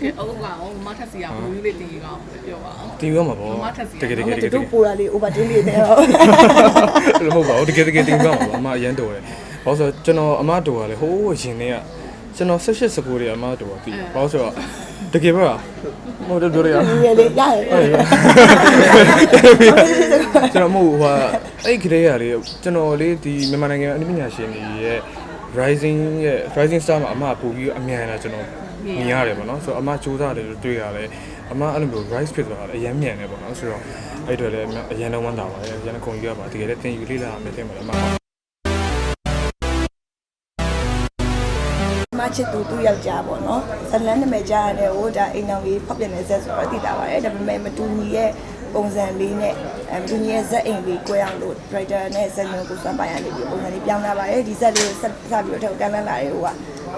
ဒီအုပ်ကောင်မထက်စီကဘလူးလေးတင်ကြီးကောင်ပြောပါအောင်တင်ရမှာပေါ့မထက်စီတကယ်တကယ်တကယ်တကယ်တို့ပူတာလေး overtain လေးနဲ့တော့အဲ့လိုမဟုတ်ပါဘူးတကယ်တကယ်တင်ရမှာပေါ့အမအရန်တော်တယ်ဘာလို့ဆိုတော့ကျွန်တော်အမတော်ကလေဟိုးအရင်တည်းကကျွန်တော်16 19တွေအမတော်ကပြီဘာလို့ဆိုတော့တကယ်ပါမဟုတ်တော့ပြောရအောင်ငယ်လေးရတယ်ကျွန်တော်မဟုတ်ဟိုဟာအဲ့ခရေရလေကျွန်တော်လေးဒီမြန်မာနိုင်ငံအနည်းပညာရှင်တွေရဲ့ rising ရဲ့ rising star မှာအမပို့ပြီးအမြန်လာကျွန်တော် မြင်ရတယ်ပေါ့နော်ဆိုတော့အမစူးစမ်းတယ်လို့တွေ့ရတယ်အမအဲ့လိုမျိုး rise ဖြစ်သွားတာအရင်မြန်တယ်ပေါ့နော်ဆိုတော့အဲ့အတွက်လည်းအရင်တော့ဝမ်းသာပါတယ်အရင်ကခုန်ကြီးရပါတကယ်လည်းသင်ယူလေးလာမယ်ထင်ပါတယ်အမမချစ်သူသူ့ယောက်ျားပေါ့နော်ဇလန်းနာမည်ကြားရတယ်ဟိုဒါအိမ်တော်ကြီးဖောက်ပြန်နေဆက်ဆိုတော့သိတာပါတယ်ဒါပေမဲ့မတူညီရဲ့ပုံစံလေးနဲ့အမတူညီရဲ့ဇက်အိမ်လေး꿰အောင်လို့ writer နဲ့ဇက်ညုံကိုစွမ်းပိုင်ရနေပြီးပုံစံလေးပြောင်းလာပါတယ်ဒီဇက်လေးကိုဆက်စပြီးတော့ထပ်ကန်လန်းလာတယ်ဟိုက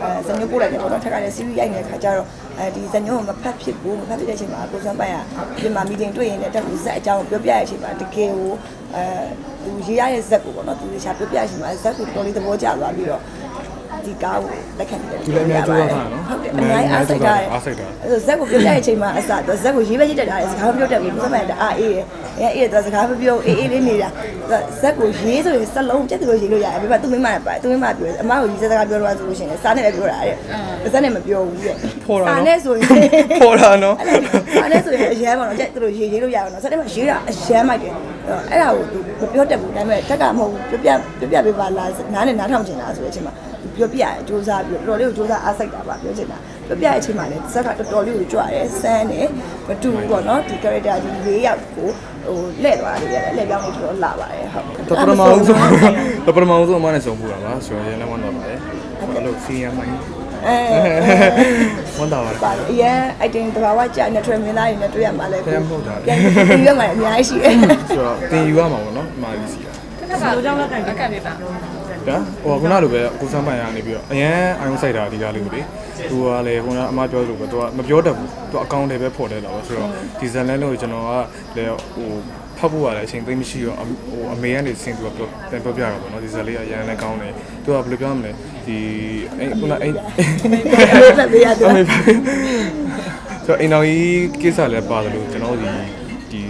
အဲဇက်ညုံပို့လိုက်တယ်ပေါ့နော်ထပ်ကလည်း series ရိုက်နေတဲ့ခါကျတော့အဲဒီဇက်ညုံကိုမဖတ်ဖြစ်ဘူးမဖတ်ဖြစ်တဲ့အချိန်မှာကိုစွမ်းပိုင်ရဒီမှာ meeting တွေ့ရင်လည်းတက်ပြီးဇက်အကြောင်းပြောပြရတဲ့အချိန်မှာတကယ်ကိုအဲသူရေးရတဲ့ဇက်ကိုပေါ့နော်သူရှာပြောပြရတဲ့အချိန်မှာဇက်ကိုတော်လေးသဘောကျသွားပြီးတော့ ဒီကားကိုလက်ခံတယ်သူလည်းအများကြီးကြိုးစားတာနော်ဟုတ်တယ်အများကြီးအားစိတ်တာတယ်အားစိတ်တာအဲ့ဆိုဇက်ကိုပြောပြတဲ့အချိန်မှာအစတော့ဇက်ကိုရေးပဲရေးတတ်တာလေစကားမပြောတတ်ဘူးဘုရားမတအားအေးရအဲအေးတော့စကားမပြောအေးအေးလေးနေတာဇက်ကိုရေးဆိုရင်စလုံးပြတ်တယ်လို့ရေးလို့ရတယ်ဒါပေမဲ့သူမိမနဲ့ပါသူမိမပြောအမကိုရေးစကားပြောတော့ဆိုလို့ရှိရင်စားနဲ့လည်းပြောတာတဲ့ဇက်နဲ့မပြောဘူးတဲ့စာနဲ့ဆိုရင်ပေါ်တာနော်အဲ့ဒါဆိုရင်အရန်ပါတော့ကြက်သူတို့ရေးရေးလို့ရအောင်နော်စက်ထဲမှာရေးတာအရန်မိုက်တယ်အဲ့ဒါကိုသူမပြောတတ်ဘူးဒါပေမဲ့တက်ကမဟုတ်ဘူးပြောပြပြောပြပေးပါလားနားနဲ့နားထောင်ချင်တာဆိုတဲ့အချိန်မှာ ပြောပြရစူးစမ်းပြီးတော်တော်လေးကိုစူးစမ်းအားစိတ်တာပါပြောချင်တာပြောပြတဲ့အချိန်မှာလည်းဇက်ကတော်တော်လေးကိုကြွတယ်စမ်းတယ်မတူဘူးပေါ့နော်ဒီ character ဒီ၄ယောက်ကိုဟိုလှည့်သွားတယ်ရတယ်လှည့်ပြောင်းနေတော်တော်လာပါတယ်ဟုတ်တော့ပထမအောင်ဆုံးတော့ပထမအောင်ဆုံးအမနဲ့ဆုံးပူတာပါဆိုတော့လည်းဝမ်းသာပါတယ်အဲ့လိုစီးရမိုင်းအဲဝမ်းသာပါတယ်ပါအရင် item တဘာဝကြာ natural မင်းသားတွေနဲ့တွေ့ရမှာလဲပြန်မဟုတ်တာပြန်ပြီးရမှာအများကြီးရှိတယ်ဆိုတော့တင်ယူရမှာပေါ့နော်အမကြီးစီတာတက်ကကြောင်းလက်ကန်ကပ်နေတာ ဒါဟိုကခုနလိုပဲကိုစမ်းပိုင်ရနေပြီးတော့အရန်အာယုံစိုက်တာဒီကားလေးကိုလေသူကလည်းခုနအမပြောလို့ပဲသူကမပြောတတ်ဘူးသူအကောင့်တွေပဲဖော်တယ်တော့ဆိုတော့ဒီဇန်လန်လို့ကျွန်တော်ကလည်းဟိုဖတ်ဖို့ကလည်းအချိန်သိမ်းမရှိတော့ဟိုအမေကနေစင်သူကပြောပြန်ပြောပြတာပေါ့နော်ဒီဇာလေးကအရန်လည်းကောင်းတယ်သူကဘယ်လိုပြောမလဲဒီအဲ့ခုနအဲ့ဖတ်ပေးရတယ်အမေပါဆိုတော့အိမ်တော်ကြီးကိစ္စလည်းပါတယ်လို့ကျွန်တော်တို့ဒီ ဒီ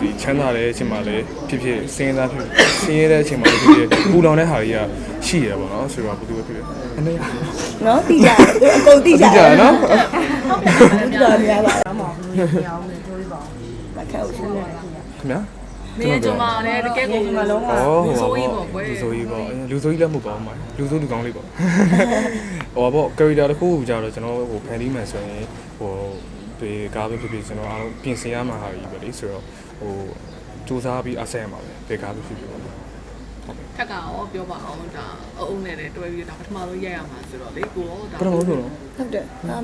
ဒီချမ်းသာတဲ့အချိန်မှာလည်းဖြစ်ဖြစ်စင်းသားဖြစ်စင်းရတဲ့အချိန်မှာလည်းဖြစ်ဖြစ်ပူလောင်တဲ့ဟာတွေကရှိရပါတော့ဆိုတော့ဘယ်သူပဲဖြစ်ဖြစ်အနေရနော်တိကြတယ်သူအကုန်တိကြတိကျတယ်နော်တိကြနေရပါတော့မဟုတ်ဘူးနေအောင်မယ်တွေးပါမခက်ဘူးသူကခင်ဗျာမင်းကျွန်မလည်းတကယ်ကိုဒီမှာလုံးဝဩဟိုဆိုပါးကြီးပေါ့ပေါ့ကွယ်လူဆိုကြီးပေါ့လူဆိုကြီးလည်းမဟုတ်ပါဘူးမိုင်းလူဆိုလူကောင်းလေးပေါ့ဟိုပါပေါ့ character တစ်ခုကိုကြာတော့ကျွန်တော်ဟိုဖန်တီးမှဆိုရင်ဟို ဒီကားပဲဖြစ်ဖြစ်ကျွန်တော်အားလုံးပြင်ဆင်ရမှာဟာကြီးပဲလေဆိုတော့ဟိုစူးစမ်းပြီးအဆက်ရမှာပဲဒီကားပဲဖြစ်ဖြစ်ပေါ့ထက်ကရောပြောပါအောင်ဒါအုံနဲ့လည်းတွဲပြီးဒါပထမဆုံးရိုက်ရမှာဆိုတော့လေကိုရောဒါပထမဆုံးတော့ဟုတ်တယ်အာ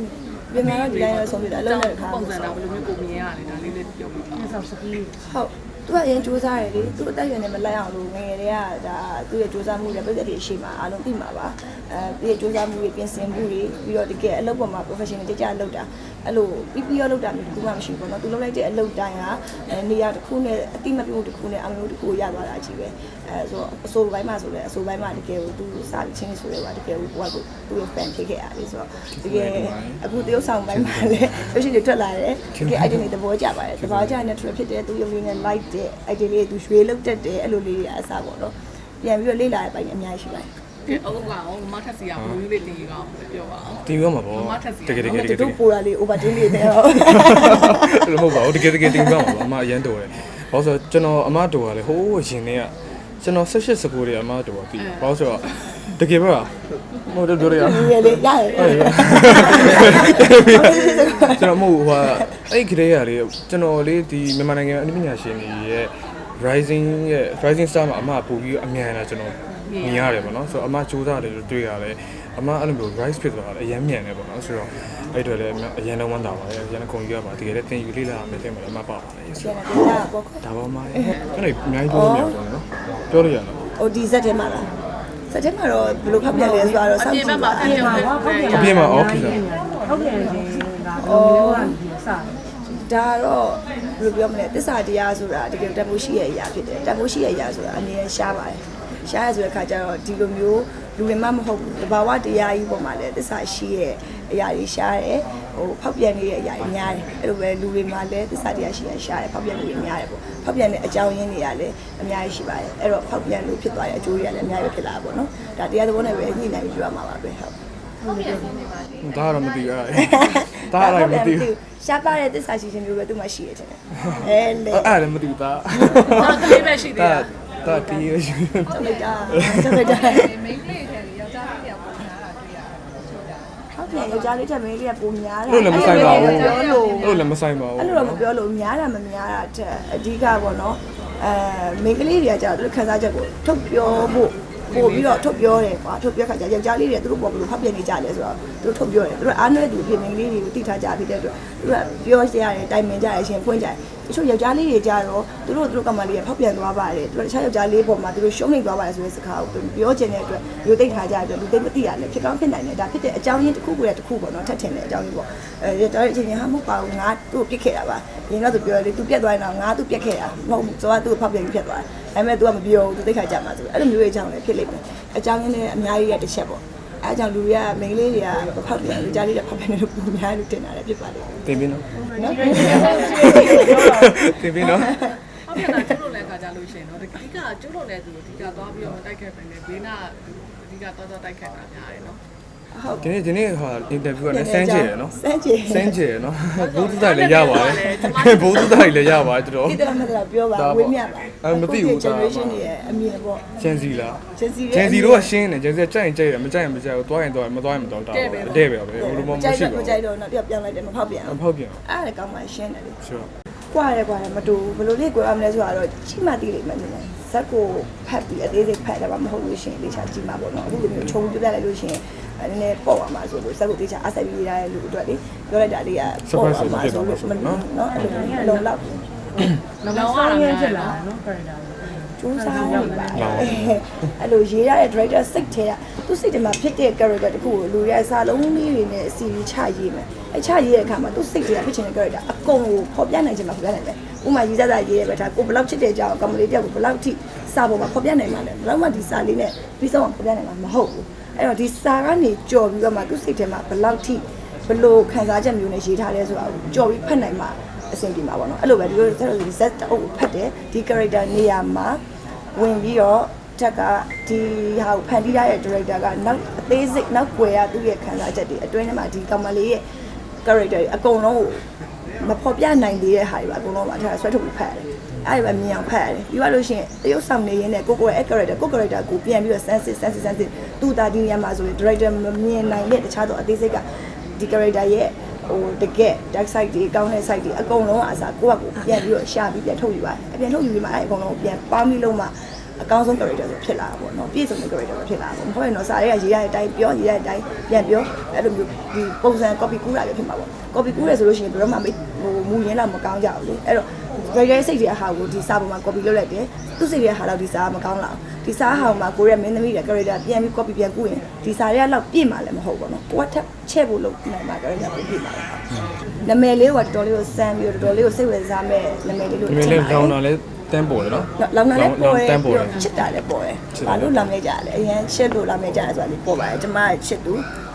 ပြင်မာတော့ဒီတိုင်းရဆုံးပြတာလုံးနဲ့ခါပုံစံတော့ဘယ်လိုမျိုးကိုမြင်ရလဲဒါလေးလေးပြောပြပါဆောက်စကီးဟုတ် သူကအရင်စူးစမ်းရတယ်လေသူအသက်အရွယ်နဲ့မလိုက်အောင်လို့ငယ်ငယ်တည်းကဒါသူ့ရဲ့စူးစမ်းမှုတွေပြည်သက်တွေအရှိမအားလုံးသိမှာပါအဲသူ့ရဲ့စူးစမ်းမှုတွေပြင်ဆင်မှုတွေပြီးတော့တကယ်အလုပ်ပေါ်မှာ professional ကြကြလုပ်တာအဲ့လိုပြီးပြီးရောလုပ်တာမျိုးဘူးမှမရှိဘူးပေါ့နော်သူလုပ်လိုက်တဲ့အလုပ်တိုင်းကနေရာတစ်ခုနဲ့အတိမပြုတ်တစ်ခုနဲ့အမျိုးတစ်ခုကိုရသွားတာကြီးပဲအဲဆိုအဆိုပိုင်းမှာဆိုလဲအဆိုပိုင်းမှာတကယ်ကိုသူစာချင်းဆိုလဲပါတကယ်ကိုကိုကကိုသူ့ရဲ့ fan ဖြစ်ခဲ့ရတယ်ဆိုတော့တကယ်အခုတရုပ်ဆောင်ပိုင်းမှာလဲရုပ်ရှင်တွေထွက်လာတယ်တကယ် item တွေသဘောကျပါတယ်သဘောကျ natural ဖြစ်တယ်သူရုပ်လေးနဲ့ light တဲ့ item လေးသူရွှေလောက်တက်တယ်အဲ့လိုလေးတွေအစားပေါ့နော်ပြန်ပြီးတော့လေ့လာရပိုင်းအများကြီးရှိပါတယ်ဒီအုပ်ကောင်မထက်စီကဘလူးလေးတင်ကြီးကောင်ပြောပါအောင်တင်ရမှာပေါ့တကယ်တကယ်တကယ်တကယ်တို့ပူတာလေး overtain လေးနဲ့တော့အဲ့လိုမဟုတ်ပါဘူးတကယ်တကယ်တင်ရမှာပေါ့အမအရန်တော်တယ်ဘာလို့ဆိုတော့ကျွန်တော်အမတော်ကလေဟိုးအရင်တည်းကကျွန်တော်16 19တွေအမတော်ကပြီဘာလို့ဆိုတော့ တကယ်ပါမဟုတ်တော့ပြောရအောင်ငယ်လေးရတယ်ကျွန်တော်မဟုတ်ဟိုဟာအဲ့ခရေရလေကျွန်တော်လေးဒီမြန်မာနိုင်ငံအနည်းပညာရှင်တွေရဲ့ rising ရဲ့ rising star မှာအမပို့ပြီးအမြန်လာကျွန်တော်မြင်ရတယ်ပေါ့နော်ဆိုတော့အမစူးစမ်းတယ်လို့တွေ့ရတယ်အမအဲ့လိုမျိုး rise ဖြစ်သွားတာအရင်မြန်တယ်ပေါ့နော်ဆိုတော့အဲ့အတွက်လည်းအရင်တော့ဝမ်းသာပါတယ်အရင်ခုန်ကြီးရပါတကယ်လည်းသင်ယူလေးလာမယ်တင်ပါတယ်အမပါပါတယ်ဆိုကျန်တော့တယ်ဒါပေါ့ဒါပါမအဲ့ဒါအများကြီးပြောလို့မရဘူးနော်ပြောလို့ရနော်ဟိုဒီဇက်ထဲမှာလား ဇက်ထဲမှာတော့ဘယ်လိုဖတ်ပြလဲဆိုတော့စောင့်ကြည့်ပါအပြင်မှာအပြင်မှာ off ဖြစ်တာဟုတ်တယ်ရှင်ကဘယ်လိုလဲစဒါတော့ဘယ်လိုပြောမလဲတစ္ဆာတရားဆိုတာတကယ်တန်ဖိုးရှိရဲ့အရာဖြစ်တယ်တန်ဖိုးရှိရဲ့အရာဆိုတာအနည်းနဲ့ရှားပါတယ်ရှားရဆိုတဲ့ခါကျတော့ဒီလိုမျိုးလူတွေမှမဟုတ်ဘူးတဘာဝတရားကြီးပေါ်မှာလည်းတစ္ဆာရှိရဲ့အရာတွေရှားတယ်အဲဟိုဖောက်ပြန်နေတဲ့အရာတွေများတယ်အဲ့လိုပဲလူတွေမှာလည်းသစ္စာတရားရှိရရှာတယ်ဖောက်ပြန်မှုတွေများတယ်ပေါ့ ဖောက်ပြန်တဲ့အကြောင်းရင်းတွေကလည်းအများကြီးရှိပါတယ်အဲ့တော့ဖောက်ပြန်လို့ဖြစ်သွားတဲ့အကျိုးတွေကလည်းအများကြီးဖြစ်လာတာပေါ့နော်ဒါတရားသဘောနဲ့ပဲညှိနှိုင်းပြီးပြောရမှာပါပဲဟုတ်ဒါကတော့မသိဘူးအဲ့ဒါဒါကတော့မသိဘူးရှားပါတဲ့သစ္စာရှိခြင်းမျိုးပဲသူမှရှိရတဲ့အဲလေအဲ့ဒါလည်းမသိဘူးဒါဒါကလေးပဲရှိသေးဒါတာဒါတီးရရှိကျော်လိုက်တာကျော်လိုက်တာမိန်းကလေးထဲယောက်ျားလေးတွေကပုံများတာတွေ့ရတယ်ချို့တာ ဟုတ်တယ်ယောက်ျားလေးချက်မင်းလေးကပုံများတာလို့လည်းမဆိုင်ပါဘူးပြောလို့လို့လည်းမဆိုင်ပါဘူးအဲ့လိုတော့မပြောလို့များတာမများတာတက်အဓိကပေါ့နော်အဲမိန်းကလေးတွေကကြာသူတို့ခန်းစားချက်ကိုထုတ်ပြောဖို့ပို့ပြီးတော့ထုတ်ပြောတယ်ကွာထုတ်ပြောခါကျယောက်ျားလေးတွေသူတို့ပေါ်ဘယ်လိုဖတ်ပြနေကြလဲဆိုတော့သူတို့ထုတ်ပြောတယ်သူတို့အားနည်းသူပြင်မိန်းကလေးတွေကိုတိထားကြဖြစ်တဲ့အတွက်သူတို့ကပြောကြရတယ်တိုင်ပင်ကြရရှင်ဖွင့်ကြတယ် တချို့ယောက်ျားလေးတွေကြတော့သူတို့သူတို့ကမလေးကဖောက်ပြန်သွားပါတယ်သူတို့တခြားယောက်ျားလေးပေါ်မှာသူတို့ရှုံးနေသွားပါတယ်ဆိုတဲ့စကားကိုပြောချင်တဲ့အတွက်လူသိထားကြတဲ့အတွက်လူသိမသိရလဲဖြစ်ကောင်းဖြစ်နိုင်တယ်ဒါဖြစ်တဲ့အကြောင်းရင်းတစ်ခုကိုတစ်ခုပေါ့နော်ထပ်ထင်တဲ့အကြောင်းရင်းပေါ့အဲတော်တဲ့အချိန်ချင်းဟာမဟုတ်ပါဘူးငါသူ့ကိုပြစ်ခဲ့တာပါရင်တော့သူပြောတယ်သူပြက်သွားရင်တော့ငါသူ့ပြက်ခဲ့တာမဟုတ်ဘူးဆိုတော့သူ့ကိုဖောက်ပြန်ပြီးပြက်သွားတယ်ဒါပေမဲ့ तू ကမပြောဘူး तू သိခါကြမှာဆိုအဲ့လိုမျိုးရဲ့အကြောင်းလည်းဖြစ်လိမ့်မယ်အကြောင်းရင်းလည်းအများကြီးရတစ်ချက်ပေါ့ အဲအကြောင်းလူတွေကမိန်းကလေးတွေကဖောက်ပြန်လူကြားလေးတွေဖောက်ပြန်နေလို့ပုံများလို့တင်တာလည်းဖြစ်ပါလိမ့်မယ်တင်ပြီနော်နော်တင်ပြီနော်ဟုတ်ကဲ့ဒါကျုပ်တို့လည်းခါကြလို့ရှိရင်တော့ဒီကကျုပ်တို့လည်းသူဒီကသွားပြီးတော့တိုက်ခတ်ပဲနဲ့ဘေးနာအဓိကသွားသွားတိုက်ခတ်တာများတယ်နော် ဟုတ်ဒီနေ့ဒီနေ့ဟာအင်တာဗျူးကလည်းစမ်းချေရနော်စမ်းချေစမ်းချေရနော်ဘိုးသူတိုင်းလည်းရပါတယ်ဘိုးသူတိုင်းလည်းရပါတယ်တော်ဒီတရမတပြောပါဝေးမြပါအဲမသိဘူးဂျန်နရေရှင်းတွေရဲ့အမြင်ပေါ့ဂျန်စီလားဂျန်စီဂျန်စီတို့ကရှင်းတယ်ဂျန်စီကကြိုက်ရင်ကြိုက်တယ်မကြိုက်ရင်မကြိုက်ဘူးသွားရင်သွားရင်မသွားရင်မသွားတာတဲ့ပဲပဲဘယ်လိုမှကြိုက်မရှိတော့ပါမကြိုက်တော့တော့ပြန်လိုက်တယ်မဖောက်ပြန်ဘူးဖောက်ပြန်အားလည်းကောင်းမှရှင်းတယ်လေဆိုတော့ကွာတယ်ကွာတယ်မတူဘယ်လိုလေးကွာရမလဲဆိုတော့ချိမှတိလိမ့်မယ်နေဇက်ကိုဖတ်ပြီးအသေးစိတ်ဖတ်တယ်ပါမဟုတ်လို့ရှိရင်လေချာကြည့်မှာပေါ့နော်အခုလိုမျိုးခြုံပြပြလိုက်လို့ရှိရင်အဲ နည်းနည်းပေါ့ပါမှာဆိုလို့ဇက်ကိုတေချာအဆိုင်ပြီးရတဲ့လူအတွက်လေပြောလိုက်တာလေးကပေါ့ပါမှာဆိုလို့မနော်အဲ့လိုလုံလောက်လောဆောင်ရဖြစ်လာနော်ခရတာကျိုးစားနေပါအဲ့လိုရေးရတဲ့ director စိတ်ထဲကသူ့စိတ်ထဲမှာဖြစ်တဲ့ character တခုကိုလူရဲ့စာလုံးလေးတွေနဲ့အစီအချရေးမယ်အချရေးတဲ့အခါမှာသူ့စိတ်ထဲကဖြစ်ချင်တဲ့ character အကုန်ကိုဖော်ပြနိုင်ချင်မှာဖော်ပြနိုင်တယ်ဥမာရေးစားတာရေးရပဲဒါကိုဘယ်လောက်ချစ်တဲ့ကြောင်ကမလေးတယောက်ကိုဘယ်လောက်ထိ စာပေါ်မှာဖော်ပြနိုင်မှာလဲဘယ်လောက်မှဒီစာလေးနဲ့ပြီးဆုံးအောင်ဖော်ပြနိုင်မှာမဟုတ်ဘူးအဲ့တော့ဒီစာကနေကြော်ပြီးတော့မှသူ့စိတ်ထဲမှာဘယ်လောက်ထိဘယ်လိုခံစားချက်မျိုးနဲ့ရေးထားလဲဆိုတာကိုကြော်ပြီးဖတ်နိုင်မှာအဆင်ပြေမှာပေါ့နော်အဲ့လိုပဲဒီလိုဆက်လို့ Z အုပ်ဖတ်တယ်ဒီ character နေရာမှာဝင်ပြီးတော့တက်ကဒီဟာကိုဖန်တီးရတဲ့ director ကနောက်အသေးစိတ်နောက်ွယ်ရသူ့ရဲ့ခံစားချက်တွေအတွင်းထဲမှာဒီကောင်မလေးရဲ့ character တွေအကုန်လုံးကိုမဖော်ပြနိုင်သေးတဲ့ဟာတွေပါအကုန်လုံးပါထားဆွဲထုတ်ပြီးဖတ်ရတယ်။ အဲ့ဒီပဲမြင်အောင်ဖတ်ရတယ်။ပြီးတော့လို့ရှိရင်တရုပ်ဆောင်နေရင်းနဲ့ကိုကိုရဲ့ character ကို character ကိုပြန်ပြီးတော့ sense sense sense သူ့တာဒီနေရာမှာဆိုရင် director မမြင်နိုင်တဲ့တခြားသောအသေးစိတ်ကဒီ character ရဲ့ဟိုတကယ် dark side တွေကောင်းတဲ့ side တွေအကုန်လုံးအစားကိုယ့်ဘက်ကိုပြန်ပြီးတော့ရှာပြီးပြန်ထုတ်ယူပါတယ်အပြန်ထုတ်ယူပြီးမှအဲ့အကုန်လုံးကိုပြန်ပေါင်းပြီးလုံးမှ အကောင်းဆုံး character ဆိုဖြစ်လာတာပေါ့နော်ပြည့်စုံတဲ့ character ဆိုဖြစ်လာတာပေါ့မဟုတ်ရင်တော့စာရဲကရေးရတဲ့အတိုင်းပြောရေးရတဲ့အတိုင်းပြန်ပြောအဲ့လိုမျိုးဒီပုံစံ copy ကူးတာပဲဖြစ်မှာပေါ့ copy ကူးရဆိုလို့ရှိရင်ဘယ်တော့မှဟိုမူရင်းတော့မကောင်းကြဘူးလေအဲ့တော့ character စိတ်တွေအဟာကိုဒီစာပေါ်မှာ copy လုပ်လိုက်တယ်သူ့စိတ်တွေဟာတော့ဒီစာကမကောင်းလောက်ဒီစာဟာမှာကိုရဲ့မင်းသမီးတွေ character ပြန်ပြီး copy ပြန်ကူးရင်ဒီစာတွေကလောက်ပြည့်မှာလည်းမဟုတ်ဘူးနော်ကိုကထက်ချဲ့ဖို့လုပ်နိုင်မှာ character ပြည့်မှာနာမည်လေးကတော်တော်လေးကိုစမ်းပြီးတော့တော်တော်လေးကိုစိတ်ဝင်စားမဲ့နာမည်လေးလို့ဒီနေ့လည်းလောင်တော့လည်း တန်းပေါ်တယ်နော်လောင်နာလည်းပေါ်တယ်တန်းပေါ်တယ်ချစ်တာလည်းပေါ်တယ်ချစ်တာဘာလို့လောင်နေကြလဲအရင်ချစ်လို့လောင်နေကြတယ်ဆိုတာလေးပေါ်ပါတယ်ကျမချစ်သူ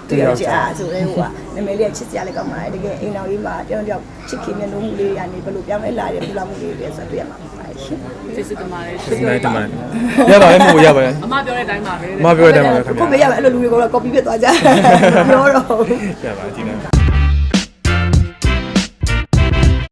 တယောက်ချစ်အားဆိုရဲဟိုကနာမည်လေးကချစ်စရာလည်းကောင်းပါတယ်တကယ်အိမ်တော်ကြီးမှာတယောက်တယောက်ချစ်ခင်မျက်နှာမှုလေးတွေကနေဘယ်လိုပြောင်းလဲလာတဲ့ပူလာမှုလေးတွေဆိုတော့တွေ့ရမှာပါရှင်ကျေးဇူးတင်ပါတယ်ဒီနေ့တမန်ရပါတယ်မို့ရပါတယ်အမပြောတဲ့အတိုင်းပါပဲမပြောတဲ့အတိုင်းပါခင်ဗျာကိုမေးရမယ်အဲ့လိုလူတွေကတော့ copy ဖြစ်သွားကြပြောတော့ရပါတယ်ဒီနေ့